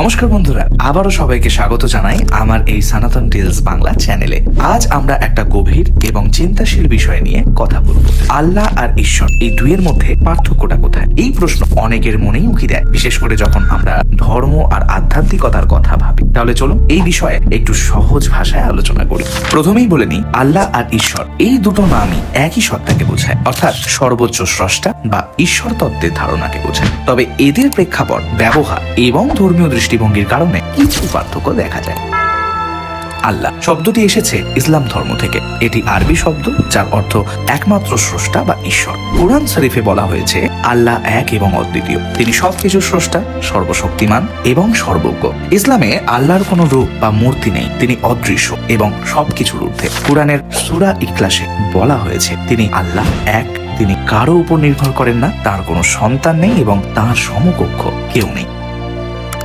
নমস্কার বন্ধুরা, আবারও সবাইকে স্বাগত জানাই আমার এই সনাতন টেলস বাংলা চ্যানেলে আজ আমরা একটা গভীর এবং চিন্তাশীল বিষয় নিয়ে কথা বলব। আল্লাহ আর ঈশ্বর এই দুইয়ের মধ্যে পার্থক্যটা কোথায়? এই প্রশ্ন অনেকের মনেই উকি দেয়। বিশেষ করে যখন আমরা ধর্ম আর আধ্যাত্মিকতার কথা ভাবি। তাহলে চলো এই বিষয়ে একটু সহজ ভাষায় আলোচনা করি। প্রথমেই বলে নিই, আল্লাহ আর ঈশ্বর, এই দুটো নামই একই সত্তাকে বোঝায়। অর্থাৎ সর্বোচ্চ স্রষ্টা বা ঈশ্বর তত্ত্বের ধারণাকে বোঝায়। তবে এদের প্রেক্ষাপট, ব্যবহার এবং ধর্মীয় দৃষ্টিভঙ্গির কারণে কিছু পার্থক্য দেখা যায়। আল্লাহ। শব্দটি এসেছে ইসলাম ধর্ম থেকে। এটি আরবি শব্দ, যার অর্থ একমাত্র স্রষ্টা বা ঈশ্বর। কোরআন শরীফে বলা হয়েছে, আল্লাহ এক এবং অদ্বিতীয়। তিনি সবকিছু স্রষ্টা, সর্বশক্তিমান এবং সর্বজ্ঞ। ইসলামে আল্লাহর কোনো রূপ বা মূর্তি নেই। তিনি অদৃশ্য এবং সবকিছুর ঊর্ধ্বে। কোরআনের সুরা ইকলাসে বলা হয়েছে, তিনি আল্লাহ এক। তিনি কারও উপর নির্ভর করেন না। তার কোনো সন্তান নেই এবং তার সমকক্ষ কেউ নেই।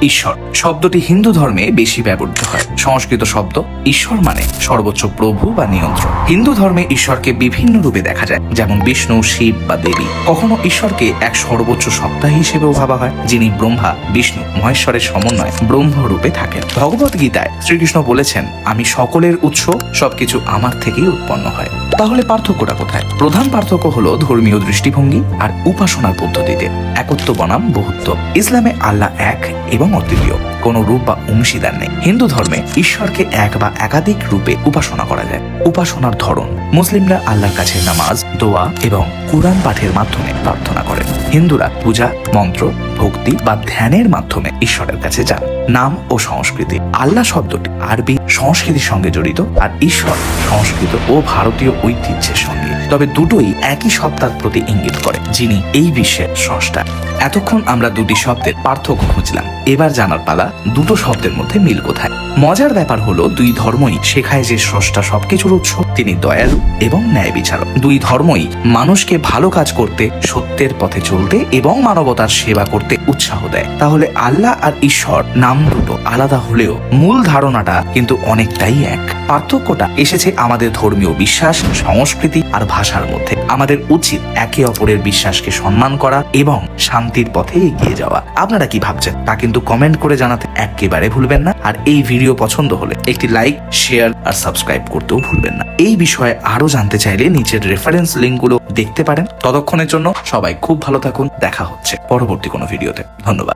ঈশ্বর। শব্দটি হিন্দু ধর্মে বেশি ব্যবহৃত হয়। সংস্কৃত শব্দ ঈশ্বর মানে সর্বোচ্চ প্রভু বা নিয়ন্ত্রণ হিন্দু ধর্মে ঈশ্বরকে বিভিন্ন রূপে দেখা যায়, যেমন বিষ্ণু, শিব বা দেবী। কখনো ঈশ্বরকে এক সর্বোচ্চ সত্তা হিসেবেও ভাবা হয়, যিনি ব্রহ্মা, বিষ্ণু, মহেশ্বরের সমন্বয় ব্রহ্ম রূপে থাকেন। ভগবত গীতায় শ্রীকৃষ্ণ বলেছেন, আমি সকলের উৎস, সবকিছু আমার থেকেই উৎপন্ন হয়। তাহলে পার্থক্যটা কোথায়? প্রধান পার্থক্য হলো ধর্মীয় দৃষ্টিভঙ্গি আর উপাসনার পদ্ধতিতে। একত্ব বনাম বহুত্ব। ইসলামে আল্লাহ এক এবং অদ্বিতীয়। কোনো রূপ বা অংশীদার নেই। হিন্দু ধর্মে ঈশ্বরকে এক বা একাধিক রূপে উপাসনা করা যায়। উপাসনার ধরন, মুসলিমরা আল্লাহর কাছে নামাজ, দোয়া এবং কোরআন পাঠের মাধ্যমে প্রার্থনা করেন। হিন্দুরা পূজা, মন্ত্র, ভক্তি বা ধ্যানের মাধ্যমে ঈশ্বরের কাছে যান। নাম ও সংস্কৃতি, আল্লাহ শব্দটি আরবি সংস্কৃতির সঙ্গে জড়িত আর ঈশ্বর সংস্কৃত ও ভারতীয় ঐতিহ্যের সঙ্গে। তবে দুটোই একই সত্তার প্রতি ইঙ্গিত করে, যিনি এই বিশ্বের স্রষ্টা। এতক্ষণ আমরা দুটি শব্দের পার্থক্য খুঁজলাম। এবার জানার পালা দুটো শব্দের মধ্যে মিল কোথায়? মজার ব্যাপার হলো, দুই ধর্মই শেখায় যে স্রষ্টা সবকিছুর উৎস। তিনি দয়ালু এবং ন্যায় বিচারক। দুই ধর্মই মানুষকে ভালো কাজ করতে, সত্যের পথে চলতে এবং মানবতার সেবা করতে উৎসাহ দেয়। তাহলে আল্লাহ আর ঈশ্বর নাম দুটো আলাদা হলেও মূল ধারণাটা কিন্তু অনেকটাই এক। পার্থক্যটা এসেছে আমাদের ধর্মীয় বিশ্বাস, সংস্কৃতি আর ভাষার মধ্যে। আমাদের উচিত একে অপরের বিশ্বাসকে সম্মান করা এবং শান্তির পথে এগিয়ে যাওয়া। আপনারা কি ভাবছেন? তা কিন্তু কমেন্ট করে জানাতে একেবারে ভুলবেন না। আর এই ভিডিও পছন্দ হলে একটি লাইক শেয়ার আর সাবস্ক্রাইব করতেও ভুলবেন না। এই বিষয়ে আরও জানতে চাইলে নিচের রেফারেন্স লিঙ্কগুলো দেখতে পারেন। ততক্ষণের জন্য সবাই খুব ভালো থাকুন। দেখা হচ্ছে পরবর্তী কোনো ভিডিওতে ধন্যবাদ।